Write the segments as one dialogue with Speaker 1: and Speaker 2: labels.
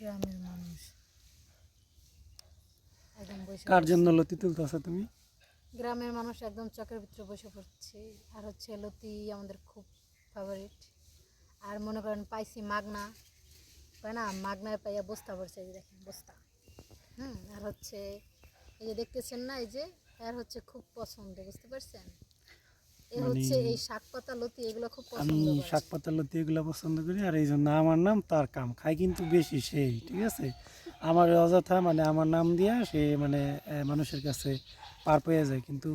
Speaker 1: গ্রামের মানুষ। একদম বসে
Speaker 2: কার জন্য লতি তুলতেছো তুমি?
Speaker 1: গ্রামের মানুষ একদম চকের ভিতরে বসে পড়ছে। আর হচ্ছে লতি আমাদের খুব ফেভারিট আর মনে করেন পাইছি মাগনা। তাই না? মাগনায় পাইয়া বস্তা পড়ছে এই যে দেখেন বস্তা। হুম আর হচ্ছে এই যে দেখতেছেন না এই যে? এর হচ্ছে খুব পছন্দ বুঝতে পারছেন?
Speaker 2: আমি শাক পাতা লতি এগুলো পছন্দ করি। আর এই জন্য আমার নাম তার কাম খাই কিন্তু বেশি সেই ঠিক আছে? আমার অযথা মানে আমার নাম দিয়া সে মানে মানুষের কাছে পার পেয়ে যায়। কিন্তু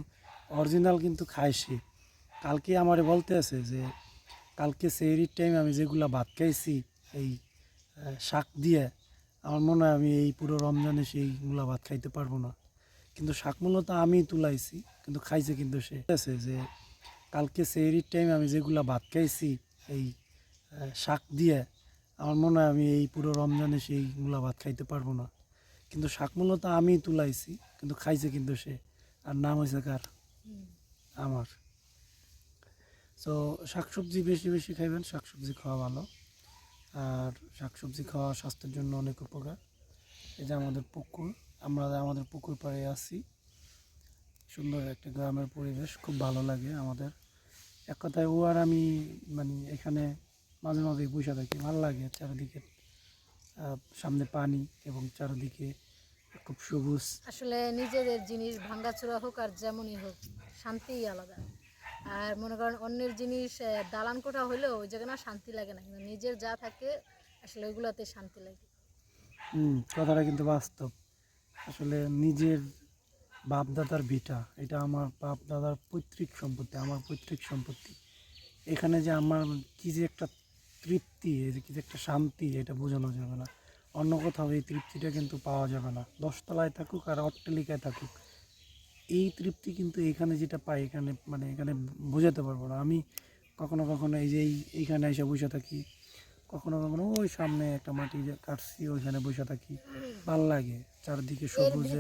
Speaker 2: অরিজিনাল কিন্তু খায় সে। কালকে আমারে বলতে আছে যে কালকে সেহরির টাইম আমি যেগুলা ভাত খাইছি এই শাক দিয়ে আমার মনে হয় আমি এই পুরো রমজানে সেইগুলা ভাত খাইতে পারব না। কিন্তু শাক মূলত আমি তুলাইছি কিন্তু খাইছে কিন্তু সে। আছে যে কালকে সেহরির টাইম আমি যেগুলা ভাত খাইছি, এই শাক দিয়ে, আমার মনে হয় আমি এই পুরো রমজানে সেইগুলা ভাত খাইতে পারব না। কিন্তু শাক মূলত আমি তুলাইছি, কিন্তু খাইছে কিন্তু সে। আর নাম হয়েছে কার। আমার। সো শাকসবজি বেশি বেশি খাইবেন, শাকসবজি খাওয়া ভালো। আর শাকসবজি খাওয়া স্বাস্থ্যের জন্য অনেক উপকার। এই যে আমাদের পুকুর, আমরা আমাদের পুকুর পাড়ে আছি। সুন্দর একটা গ্রামের পরিবেশ, খুব ভালো লাগে আমাদের। এক কথায় ও আর আমি মানে এখানে মাঝে মাঝে বসে থাকি ভালো লাগে চারিদিকে সামনে পানি এবং চারিদিকে খুব সবুজ।
Speaker 1: আসলে নিজেদের জিনিস ভাঙ্গাচোরা হোক আর যেমনই হোক শান্তিই আলাদা। আর মনে করেন অন্যের জিনিস দালান কোঠা হলেও ওই জায়গায় না শান্তি লাগে না। কিন্তু নিজের যা থাকে আসলে ওইগুলোতে শান্তি লাগে।
Speaker 2: হুম কথাটা কিন্তু বাস্তব। আসলে নিজের বাপ দাদার ভিটা এটা আমার বাপ দাদার পৈতৃক সম্পত্তি আমার পৈতৃক সম্পত্তি। এখানে যে আমার কি যে একটা তৃপ্তি কি যে একটা শান্তি এটা বোঝানো যাবে না। অন্য কোথাও এই তৃপ্তিটা কিন্তু পাওয়া যাবে না। দশতলায় থাকুক আর অট্টালিকায় থাকুক এই তৃপ্তি কিন্তু এখানে যেটা পাই এখানে মানে এখানে বোঝাতে পারব না। আমি কখনো কখনো এই যে এইখানে এসে বসে থাকি কখনো কখনো ওই সামনে একটা মাটি যে কাটছি ওইখানে বসে থাকি। ভালো লাগে চারদিকে সবুজে।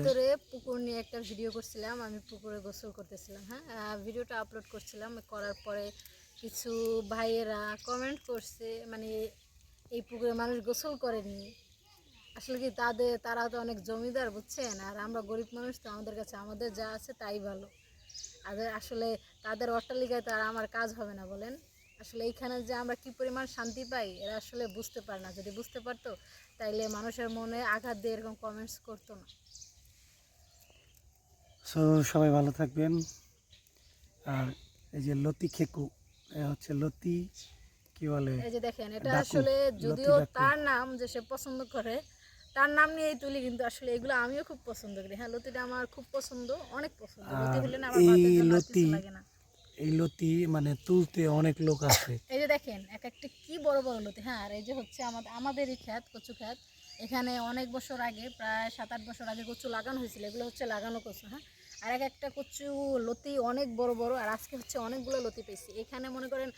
Speaker 1: পুকুর নিয়ে একটা ভিডিও করছিলাম, আমি পুকুরে গোসল করতেছিলাম হ্যাঁ? ভিডিওটা আপলোড করছিলাম করার পরে কিছু ভাইয়েরা কমেন্ট করছে মানে এই পুকুরে মানুষ গোসল করেনি। আসলে কি তাদের, তারা তো অনেক জমিদার, বুঝছেন? আর আমরা গরিব মানুষ, তো আমাদের কাছে আমাদের যা আছে তাই ভালো। আর আসলে তাদের অট্টালিকায় তো আর আমার কাজ হবে না, বলেন। আসলে এইখানে যে আমরা কি পরিমাণ শান্তি পাই, এরা আসলে বুঝতে পারে না। যদি বুঝতে পারতো, তাইলে মানুষের মনে আঘাত দিয়ে এরকম কমেন্টস করতো না।
Speaker 2: সো সবাই ভালো থাকবেন। আর এই যে লতি খেকু এ হচ্ছে লতি কি বলে?
Speaker 1: এই যে দেখেন এটা আসলে যদিও তার নাম যে সে পছন্দ করে তার নাম নিয়েই তুলি কিন্তু আসলে এগুলো আমিও খুব পছন্দ করি। হ্যাঁ লতিটা আমার খুব পছন্দ অনেক পছন্দ। লতি হলে না আমার
Speaker 2: লতি-
Speaker 1: লাগে না।
Speaker 2: এই লতি মানে তুলতে অনেক লোক আসে।
Speaker 1: এই যে দেখেন এক একটা কি বড় বড় লতি। হ্যাঁ আর এই যে হচ্ছে আমাদের আমাদেরই খ্যাত কচু খ্যাত। এখানে অনেক বছর আগে, প্রায় সাত আট বছর আগে কচু লাগানো হয়েছিল। এগুলো হচ্ছে লাগানো কচু হ্যাঁ? আর এক একটা কচু লতি অনেক বড় বড়, আর আজকে হচ্ছে অনেকগুলো লতি পেয়েছি। এখানে মনে করেন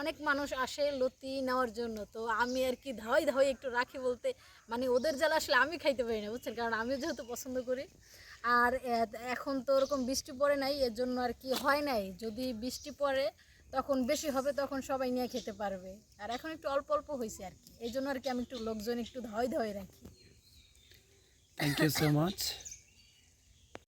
Speaker 1: অনেক মানুষ আসে লতি নেওয়ার জন্য, তো আমি আর কি ধাওয়াই ধাওয়াই একটু রাখি বলতে মানে ওদের জ্বালা আসলে আমি খাইতে পারি না, বুঝছেন? কারণ আমিও যেহেতু পছন্দ করি। আর এখন তো ওরকম বৃষ্টি পড়ে নাই, এর জন্য আর কি হয় নাই। যদি বৃষ্টি পড়ে তখন বেশি হবে, তখন সবাই নিয়ে খেতে পারবে। আর এখন একটু অল্প অল্প হয়েছে আর কি। এই জন্য আর কি আমি একটু লোকজন একটু ধয় ধয় রাখি।
Speaker 2: Thank you so much